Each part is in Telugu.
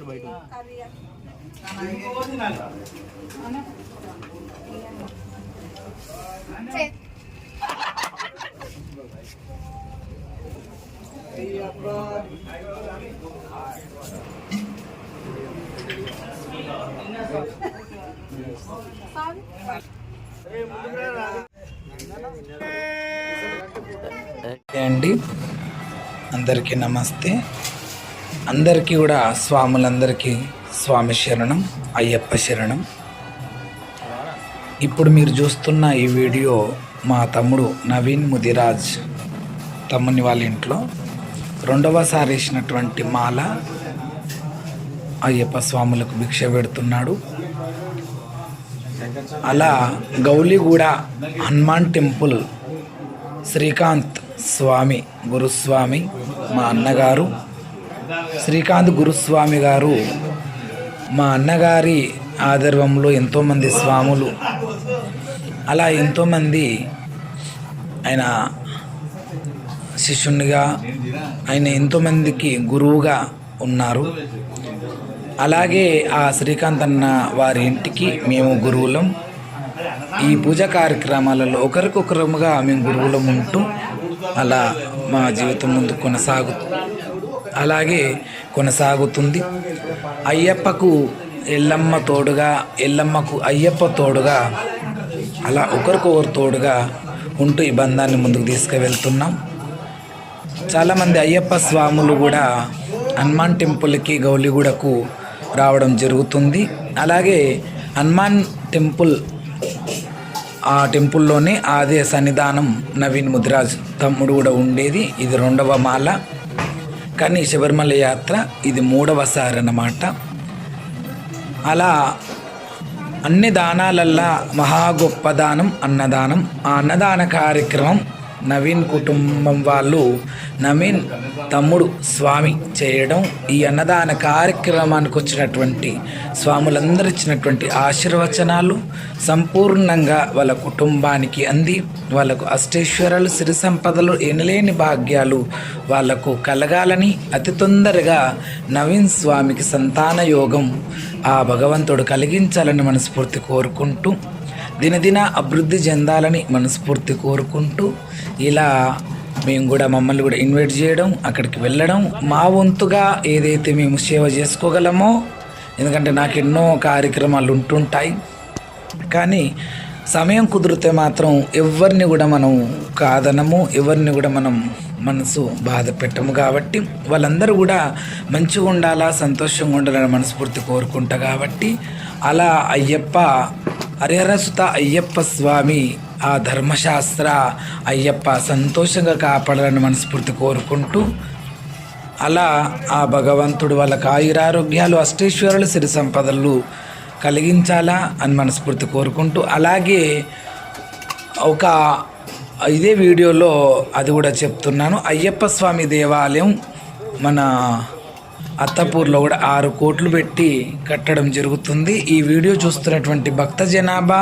బయట ముందుకు అండి. అందరికీ నమస్తే. అందరికీ కూడా స్వాములందరికీ స్వామి శరణం అయ్యప్ప శరణం. ఇప్పుడు మీరు చూస్తున్న ఈ వీడియో మా తమ్ముడు నవీన్ ముదిరాజ్ తమ్ముని వాళ్ళ ఇంట్లో. రెండవసారి వేసినటువంటి మాల అయ్యప్ప స్వాములకు భిక్ష పెడుతున్నాడు. అలా గౌలిగూడ హనుమాన్ టెంపుల్ శ్రీకాంత్ స్వామి గురుస్వామి మా అన్నగారు. శ్రీకాంత్ గురుస్వామి గారు మా అన్నగారి ఆదర్వంలో ఎంతోమంది స్వాములు అలా ఎంతోమంది ఆయన శిష్యునిగా ఆయన ఎంతోమందికి గురువుగా ఉన్నారు. అలాగే ఆ శ్రీకాంత్ అన్న వారి ఇంటికి మేము గురువులం. ఈ పూజ కార్యక్రమాలలో ఒకరికొకరముగా మేము గురువులం ఉంటూ అలా మా జీవితం ముందు కొనసాగు అలాగే కొనసాగుతుంది. అయ్యప్పకు ఎల్లమ్మ తోడుగా ఎల్లమ్మకు అయ్యప్ప తోడుగా అలా ఒకరికొకరు తోడుగా ఉంటూ ఈ బంధాన్ని ముందుకు తీసుకువెళ్తున్నాం. చాలామంది అయ్యప్ప స్వాములు కూడా హనుమాన్ టెంపుల్కి గౌలిగూడకు రావడం జరుగుతుంది. అలాగే హనుమాన్ టెంపుల్ ఆ టెంపుల్లోనే అదే సన్నిధానం నవీన్ ముద్రాజ్ తమ్ముడు కూడా ఉండేది. ఇది రెండవ మాల. కానీ శబరిమల యాత్ర ఇది మూడవసారి అన్నమాట. అలా అన్ని దానాలల్లా మహా గొప్ప దానం అన్నదానం. ఆ అన్నదాన కార్యక్రమం నవీన్ కుటుంబం వాళ్ళు నవీన్ తమ్ముడు స్వామి చేయడం ఈ అన్నదాన కార్యక్రమానికి వచ్చినటువంటి స్వాములందరూ ఇచ్చినటువంటి ఆశీర్వచనాలు సంపూర్ణంగా వాళ్ళ కుటుంబానికి అంది. వాళ్ళకు అష్టేశ్వరాలు సిరి సంపదలు ఎనలేని భాగ్యాలు వాళ్ళకు కలగాలని అతి తొందరగా నవీన్ స్వామికి సంతాన యోగం ఆ భగవంతుడు కలిగించాలని మనస్ఫూర్తి కోరుకుంటూ దినదిన అభివృద్ధి చెందాలని మనస్ఫూర్తి కోరుకుంటూ ఇలా మేము కూడా మమ్మల్ని కూడా ఇన్వైట్ చేయడం అక్కడికి వెళ్ళడం మా వంతుగా ఏదైతే మేము సేవ చేసుకోగలమో ఎందుకంటే నాకు ఎన్నో కార్యక్రమాలు ఉంటుంటాయి. కానీ సమయం కుదిరితే మాత్రం ఎవరిని కూడా మనం కాదనము ఎవరిని కూడా మనం మనసు బాధ పెట్టము కాబట్టి వాళ్ళందరూ కూడా మంచిగా ఉండాలా సంతోషంగా ఉండాలని మనస్ఫూర్తి కోరుకుంటా కాబట్టి అలా అయ్యప్ప అరిహరసుత అయ్యప్ప స్వామి ఆ ధర్మశాస్త్ర అయ్యప్ప సంతోషంగా కాపాడాలని మనస్ఫూర్తి కోరుకుంటూ అలా ఆ భగవంతుడు వాళ్ళకి ఆయురారోగ్యాలు అష్టేశ్వరులు సిరి సంపదలు కలిగించాలా అని మనస్ఫూర్తి కోరుకుంటూ అలాగే ఒక ఇదే వీడియోలో అది కూడా చెప్తున్నాను. అయ్యప్ప స్వామి దేవాలయం మన అత్తపూర్లో కూడా ఆరు కోట్లు పెట్టి కట్టడం జరుగుతుంది. ఈ వీడియో చూస్తున్నటువంటి భక్త జనాభా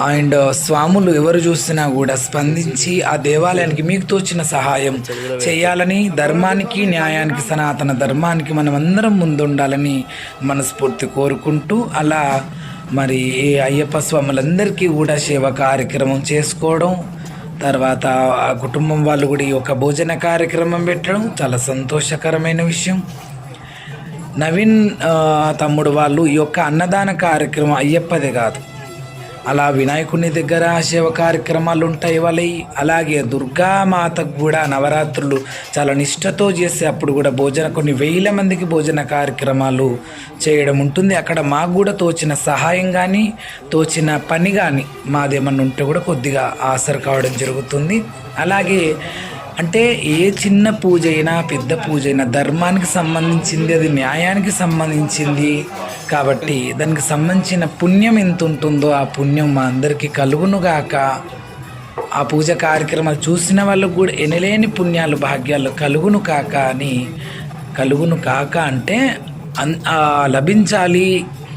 అండ్ స్వాములు ఎవరు చూసినా కూడా స్పందించి ఆ దేవాలయానికి మీకు తోచిన సహాయం చేయాలని ధర్మానికి న్యాయానికి సనాతన ధర్మానికి మనం అందరం ముందుండాలని మనస్ఫూర్తి కోరుకుంటూ అలా మరి ఈ అయ్యప్ప స్వాములందరికీ కూడా సేవ కార్యక్రమం చేసుకోవడం తర్వాత ఆ కుటుంబం వాళ్ళు కూడా ఈ యొక్క భోజన కార్యక్రమం పెట్టడం చాలా సంతోషకరమైన విషయం. నవీన్ తమ్ముడు వాళ్ళు ఈ యొక్క అన్నదాన కార్యక్రమం అయ్యప్పదే కాదు. అలా వినాయకుని దగ్గర శివ కార్యక్రమాలు ఉంటాయి వాళ్ళవి అలాగే దుర్గామాతకు కూడా నవరాత్రులు చాలా నిష్ఠతో చేసే అప్పుడు కూడా భోజన కొన్ని వేల మందికి భోజన కార్యక్రమాలు చేయడం ఉంటుంది. అక్కడ మాకు కూడా తోచిన సహాయం కానీ తోచిన పని కానీ మాదేమన్నా ఉంటే కూడా కొద్దిగా ఆసరు కావడం జరుగుతుంది. అలాగే అంటే ఏ చిన్న పూజ అయినా పెద్ద పూజ అయినా ధర్మానికి సంబంధించింది అది న్యాయానికి సంబంధించింది కాబట్టి దానికి సంబంధించిన పుణ్యం ఎంత ఉంటుందో ఆ పుణ్యం మా అందరికీ కలుగునుగాక. ఆ పూజ కార్యక్రమాలు చూసిన వాళ్ళకు కూడా ఎనలేని పుణ్యాలు భాగ్యాలు కలుగును కాక అని కలుగును కాక అంటే అన్ లభించాలి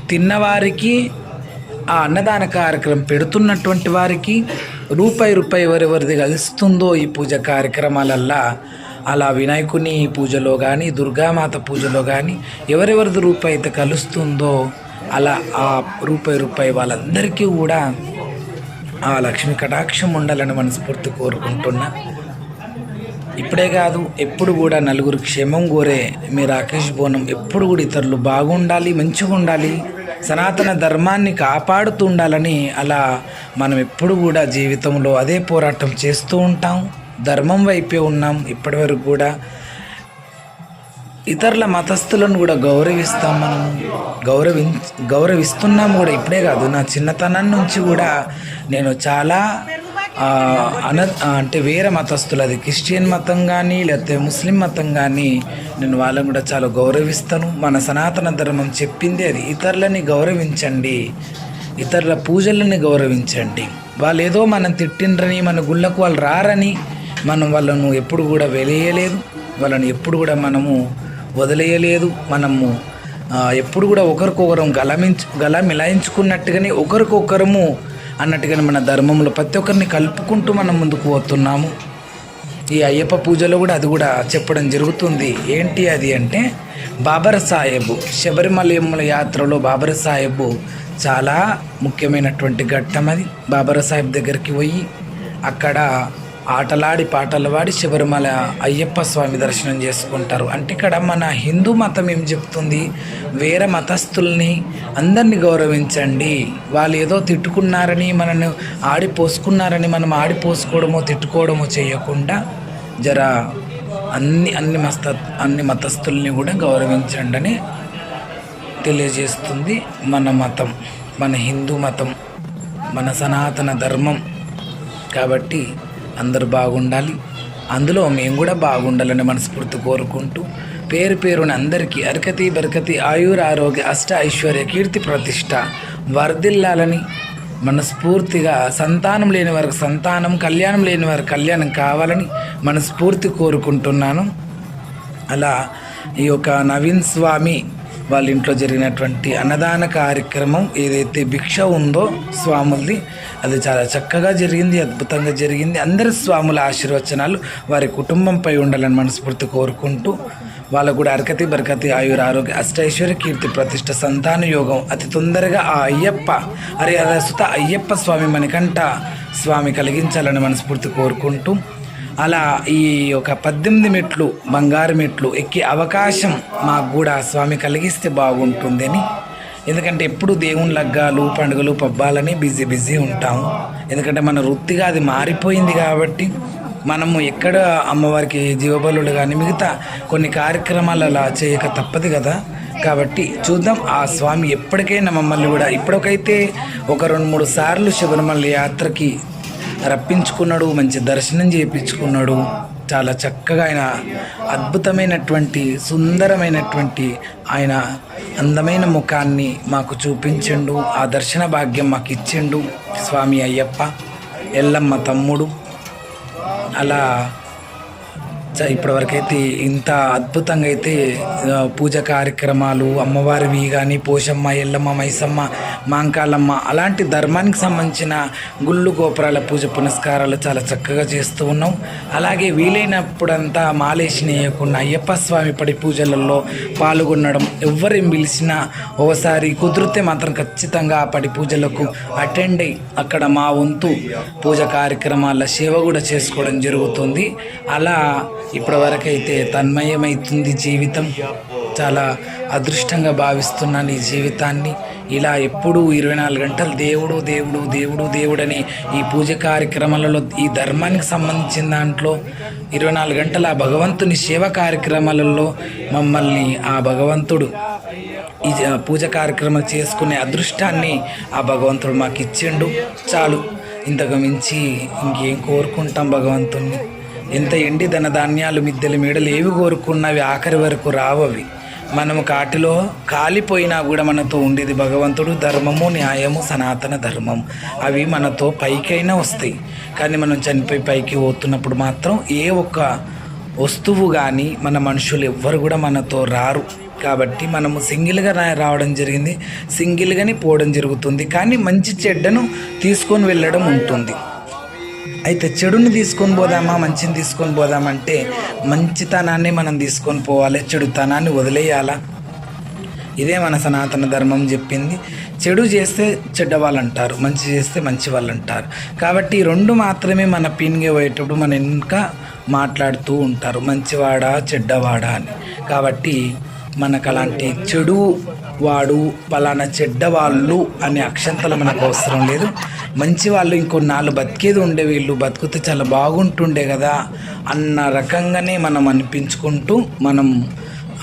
తిన్నవారికి ఆ అన్నదాన కార్యక్రమం పెడుతున్నటువంటి వారికి రూపాయి రూపాయి ఎవరెవరిది కలుస్తుందో ఈ పూజ కార్యక్రమాలల్లా అలా వినాయకుని పూజలో కానీ దుర్గామాత పూజలో కానీ ఎవరెవరిది రూపాయి అయితే కలుస్తుందో అలా ఆ రూపాయి రూపాయి వాళ్ళందరికీ కూడా ఆ లక్ష్మి కటాక్షం ఉండాలని మనస్ఫూర్తి కోరుకుంటున్నా. ఇప్పుడే కాదు ఎప్పుడు కూడా నలుగురు క్షేమం కోరే మీ రాకేష్ బోనం ఎప్పుడు కూడా ఇతరులు బాగుండాలి మంచిగా ఉండాలి సనాతన ధర్మాన్ని కాపాడుతూ ఉండాలని అలా మనం ఎప్పుడు కూడా జీవితంలో అదే పోరాటం చేస్తూ ఉంటాం. ధర్మం వైపే ఉన్నాం. ఇప్పటివరకు కూడా ఇతరుల మతస్థులను కూడా గౌరవిస్తాం మనం. గౌరవి గౌరవిస్తున్నాం కూడా. ఇప్పుడే కాదు నా చిన్నతనం నుంచి కూడా నేను చాలా అన అంటే వేరే మతస్థులు అది క్రిస్టియన్ మతం కానీ లేకపోతే ముస్లిం మతం కానీ నేను వాళ్ళని కూడా చాలా గౌరవిస్తాను. మన సనాతన ధర్మం చెప్పింది అది. ఇతరులని గౌరవించండి. ఇతరుల పూజలని గౌరవించండి. వాళ్ళు ఏదో మనం తిట్టిండ్రని మన గుళ్ళకు వాళ్ళు రారని మనం వాళ్ళను ఎప్పుడు కూడా వెలేయలేదు. వాళ్ళని ఎప్పుడు కూడా మనము వదిలేయలేదు. మనము ఎప్పుడు కూడా ఒకరికొకరం గలమించు గల మిలాయించుకున్నట్టుగానే ఒకరికొకరము అన్నట్టుగానే మన ధర్మంలో ప్రతి ఒక్కరిని కలుపుకుంటూ మనం ముందుకు పోతున్నాము. ఈ అయ్యప్ప పూజలో కూడా అది కూడా చెప్పడం జరుగుతుంది. ఏంటి అది అంటే బాబర్ సాహెబ్ శబరిమలయముల యాత్రలో బాబర్ సాహెబ్ చాలా ముఖ్యమైనటువంటి ఘట్టం అది. బాబర్ సాహెబ్ దగ్గరికి పోయి అక్కడ ఆటలాడి పాటలు పాడి శబరిమల అయ్యప్ప స్వామి దర్శనం చేసుకుంటారు. అంటే ఇక్కడ మన హిందూ మతం ఏం చెప్తుంది? వేరే మతస్థుల్ని అందరినీ గౌరవించండి. వాళ్ళు ఏదో తిట్టుకున్నారని మనల్ని ఆడిపోసుకున్నారని మనం ఆడిపోసుకోవడమో తిట్టుకోవడమో చేయకుండా జర అన్ని అన్ని మస్త అన్ని మతస్థుల్ని కూడా గౌరవించండి అని తెలియజేస్తుంది మన మతం మన హిందూ మతం మన సనాతన ధర్మం. కాబట్టి అందరూ బాగుండాలి. అందులో మేము కూడా బాగుండాలని మనస్ఫూర్తి కోరుకుంటూ పేరు పేరున అందరికీ అరకతి బరకతి ఆయుర ఆరోగ్య అష్ట ఐశ్వర్య కీర్తి ప్రతిష్ట వర్ధిల్లాలని మనస్ఫూర్తిగా సంతానం లేని వారికి సంతానం కళ్యాణం లేని వారికి కళ్యాణం కావాలని మనస్ఫూర్తి కోరుకుంటున్నాను. అలా ఈ యొక్క నవీన్ స్వామి వాళ్ళ ఇంట్లో జరిగినటువంటి అన్నదాన కార్యక్రమం ఏదైతే భిక్ష ఉందో స్వాములది అది చాలా చక్కగా జరిగింది అద్భుతంగా జరిగింది. అందరి స్వాముల ఆశీర్వచనాలు వారి కుటుంబంపై ఉండాలని మనస్ఫూర్తి కోరుకుంటూ వాళ్ళకు కూడా అరకతి బరకతి ఆయుర ఆరోగ్య అష్టైశ్వర్య కీర్తి ప్రతిష్ట సంతాన యోగం. అతి తొందరగా ఆ అయ్యప్ప అరే అరసుత అయ్యప్ప స్వామి మణికంఠ స్వామి కలిగించాలని మనస్ఫూర్తి కోరుకుంటూ అలా ఈ ఒక పద్దెనిమిది మెట్లు బంగారు మెట్లు ఎక్కే అవకాశం మాకు కూడా స్వామి కలిగిస్తే బాగుంటుందని. ఎందుకంటే ఎప్పుడు దేవుని లగ్గాలు పండుగలు పబ్బాలని బిజీ బిజీ ఉంటాము. ఎందుకంటే మన వృత్తిగా అది మారిపోయింది కాబట్టి మనము ఎక్కడ అమ్మవారికి జీవబలుడు కానీ మిగతా కొన్ని కార్యక్రమాలు అలా చేయక తప్పదు కదా. కాబట్టి చూద్దాం ఆ స్వామి ఎప్పటికైనా మమ్మల్ని కూడా ఇప్పటికైతే ఒక రెండు మూడు సార్లు శబరిమల యాత్రకి రప్పించుకున్నాడు మంచి దర్శనం చేయించుకున్నాడు. చాలా చక్కగా ఆయన అద్భుతమైనటువంటి సుందరమైనటువంటి ఆయన అందమైన ముఖాన్ని మాకు చూపించిండు ఆ దర్శన భాగ్యం మాకు ఇచ్చిండు. స్వామి అయ్యప్ప ఎల్లమ్మ తమ్ముడు అలా ఇప్పటివరకైతే ఇంత అద్భుతంగా అయితే పూజ కార్యక్రమాలు అమ్మవారివి కానీ పోషమ్మ ఎల్లమ్మ మైసమ్మ మాంకాలమ్మ అలాంటి ధర్మానికి సంబంధించిన గుళ్ళు గోపురాల పూజ పునస్కారాలు చాలా చక్కగా చేస్తూ ఉన్నాం. అలాగే వీలైనప్పుడంతా మాలేషిని వేయకుండా అయ్యప్ప స్వామి పడి పూజలలో పాల్గొనడం ఎవరిని పిలిచినా ఒకసారి కుదిరితే మాత్రం ఖచ్చితంగా ఆ పడి పూజలకు అటెండ్ అయ్యి అక్కడ మా వంతు పూజ కార్యక్రమాల సేవ కూడా చేసుకోవడం జరుగుతుంది. అలా ఇప్పటివరకైతే తన్మయమవుతుంది జీవితం. చాలా అదృష్టంగా భావిస్తున్నాను ఈ జీవితాన్ని. ఇలా ఎప్పుడూ ఇరవై నాలుగు గంటలు దేవుడు దేవుడు దేవుడు దేవుడని ఈ పూజ కార్యక్రమాలలో ఈ ధర్మానికి సంబంధించిన దాంట్లో ఇరవై నాలుగు గంటల ఆ భగవంతుని సేవ కార్యక్రమాలలో మమ్మల్ని ఆ భగవంతుడు ఈ పూజ కార్యక్రమం చేసుకునే అదృష్టాన్ని ఆ భగవంతుడు మాకు ఇచ్చిండు చాలు. ఇంతకు మించి ఇంకేం కోరుకుంటాం భగవంతుణ్ణి? ఎంత ఎండి ధనధాన్యాలు ధాన్యాలు మీడలు ఏవి కోరుకున్నవి ఆఖరి వరకు రావవి. మనము కాటిలో కాలిపోయినా కూడా మనతో ఉండేది భగవంతుడు ధర్మము న్యాయము సనాతన ధర్మం. అవి మనతో పైకైనా వస్తాయి. కానీ మనం చనిపోయి పైకి పోతున్నప్పుడు మాత్రం ఏ ఒక్క వస్తువు కానీ మన మనుషులు ఎవ్వరు కూడా మనతో రారు. కాబట్టి మనము సింగిల్గా రా- రావడం జరిగింది. సింగిల్గానే పోవడం జరుగుతుంది. కానీ మంచి చెడ్డను తీసుకొని వెళ్ళడం ఉంటుంది. అయితే చెడుని తీసుకొని పోదామా మంచిని తీసుకొని పోదామంటే మంచితనాన్ని మనం తీసుకొని పోవాలి చెడుతనాన్ని వదిలేయాలా? ఇదే మన సనాతన ధర్మం చెప్పింది. చెడు చేస్తే చెడ్డవాళ్ళు అంటారు మంచి చేస్తే మంచి వాళ్ళు అంటారు కాబట్టి ఈ రెండు మాత్రమే మన పీన్గే పోయేటప్పుడు మన ఇంకా మాట్లాడుతూ ఉంటారు మంచివాడా చెడ్డవాడా అని. కాబట్టి మనకు అలాంటి చెడు వాడు పలానా చెడ్డవాళ్ళు అనే అక్షంతలు మనకు అవసరం లేదు. మంచి వాళ్ళు ఇంకో నాలుగు బతికేది ఉండే వీళ్ళు బతికితే చాలా బాగుంటుండే కదా అన్న రకంగానే మనం అనిపించుకుంటూ మనం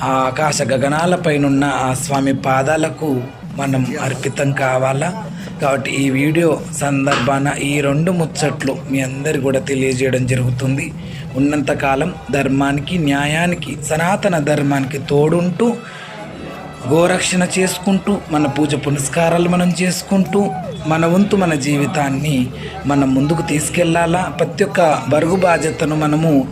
ఆ ఆకాశ గగనాల పైనున్న ఆ స్వామి పాదాలకు మనం అర్పితం కావాలా? కాబట్టి ఈ వీడియో సందర్భాన ఈ రెండు ముచ్చట్లు మీ అందరు కూడా తెలియజేయడం జరుగుతుంది. ఉన్నంతకాలం ధర్మానికి న్యాయానికి సనాతన ధర్మానికి తోడుంటూ గోరక్షణ చేసుకుంటూ మన పూజ పునస్కారాలు మనం చేసుకుంటూ మన వంతు మన జీవితాన్ని మనం ముందుకు తీసుకెళ్ళాలా? ప్రతి ఒక్క బరుగు బాధ్యతను మనము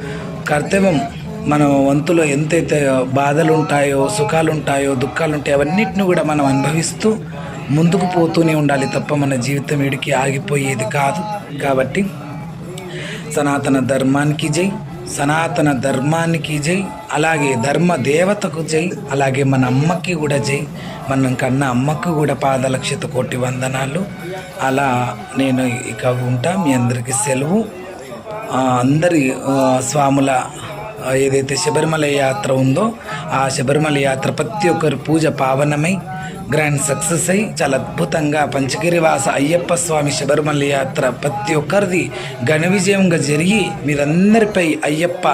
కర్తవ్యం మన వంతులో ఎంతైతే బాధలు ఉంటాయో సుఖాలు ఉంటాయో దుఃఖాలు ఉంటాయో అవన్నిటిని కూడా మనం అనుభవిస్తూ ముందుకు పోతూనే ఉండాలి తప్ప మన జీవితం ఇడికి ఆగిపోయేది కాదు. కాబట్టి సనాతన ధర్మానికి జై సనాతన ధర్మానికి జై అలాగే ధర్మ దేవతకు జై అలాగే మన అమ్మకి కూడా జై. మనం కన్నా అమ్మకు కూడా పాదలక్షిత కోటి వందనాలు. అలా నేను ఇక ఉంటా మీ అందరికీ సెలవు. అందరి స్వాముల ఏదైతే శబరిమల యాత్ర ఉందో ఆ శబరిమల యాత్ర ప్రతి ఒక్కరి పూజ పావనమై గ్రాండ్ సక్సెస్ అయ్యి చాలా అద్భుతంగా పంచగిరివాస అయ్యప్ప స్వామి శబరిమల యాత్ర ప్రతి ఒక్కరిది ఘన విజయంగా జరిగి మీరందరిపై అయ్యప్ప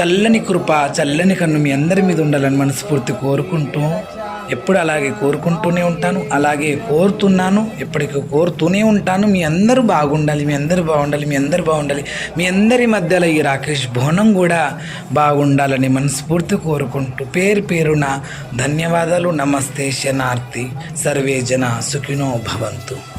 చల్లని కృప చల్లని కన్ను మీ అందరి మీద ఉండాలని మనస్ఫూర్తి కోరుకుంటూ ఎప్పుడు అలాగే కోరుకుంటూనే ఉంటాను అలాగే కోరుతున్నాను ఎప్పటికీ కోరుతూనే ఉంటాను. మీ అందరూ బాగుండాలి మీ అందరూ బాగుండాలి మీ అందరూ బాగుండాలి. మీ అందరి మధ్యలో ఈ రాకేష్ భవనం కూడా బాగుండాలని మనస్ఫూర్తి కోరుకుంటూ పేరు పేరున ధన్యవాదాలు. నమస్తే శనార్థి సర్వే జన సుఖినో భవంతు.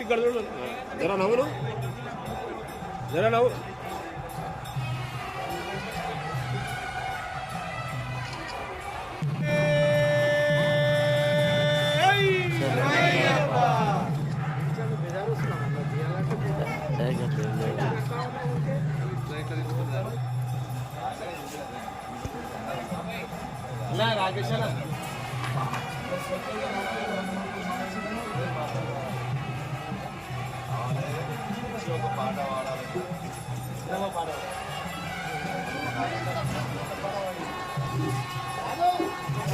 ఇక్కడ చూడు. జర నవ్వులు జర నవ్వు. ఏమైంది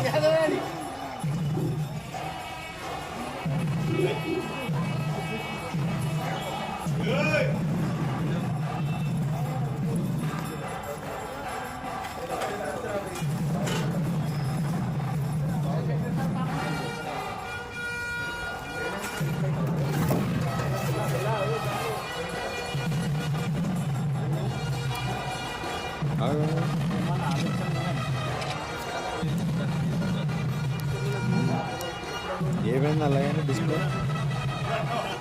అలాగైనా డిస్ప్లే